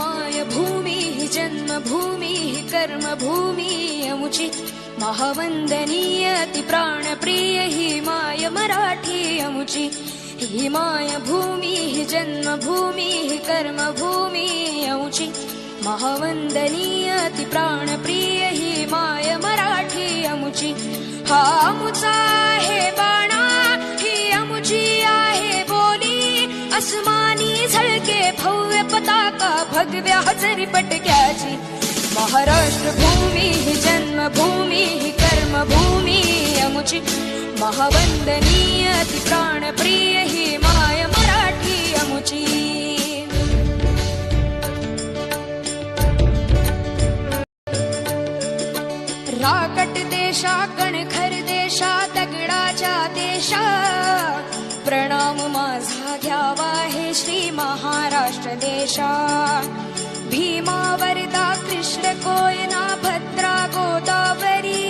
माय भूमिः जन्मभूमिः कर्मभूमि अमुचि महावन्दनीय अति प्राणप्रिय हि माय मराठी अमुचि हि माय भूमिः जन्मभूमिः कर्मभूमि अमुचि महावन्दनीय प्राणप्रिय हि माय मराठी अमुचि हा अमुचा हे बाणा हि अमुची आहे बोली अस्मानी झळके भव्य पताका भगव्या हजरी पटक्याची। महाराष्ट्र भूमी ही जन्मभूमी ही कर्मभूमी अमुची। महावंदनीय अति प्राणप्रिय ही माय मराठी अमुची। राकट देशा कणखर देशा माझा घ्यावा हे श्री महाराष्ट्र देशा वरदा कृष्ण कोयना भद्रा गोदावरी.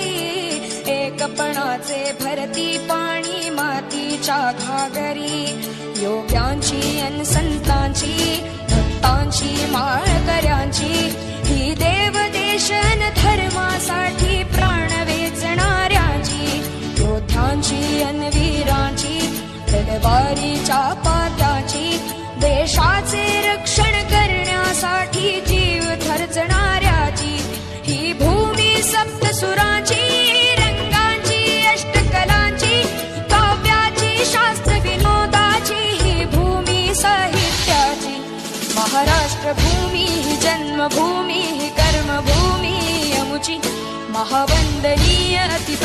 एकपणाचे भरती पाणी मातीच्या घागरी. योग्यांची अन संतांची भक्तांची माळकऱ्यांची. ही देव तलवारीच्या पात्याची देशाचे रक्षण करण्यासाठी जीव खर्चणाऱ्याची ही भूमी सप्तसुराची रंगांची अष्टकलांची काव्याची शास्त्र विनोदाची ही भूमी साहित्याची. महाराष्ट्र भूमी ही जन्मभूमी ही कर्मभूमी अमुची महावंदनीय अति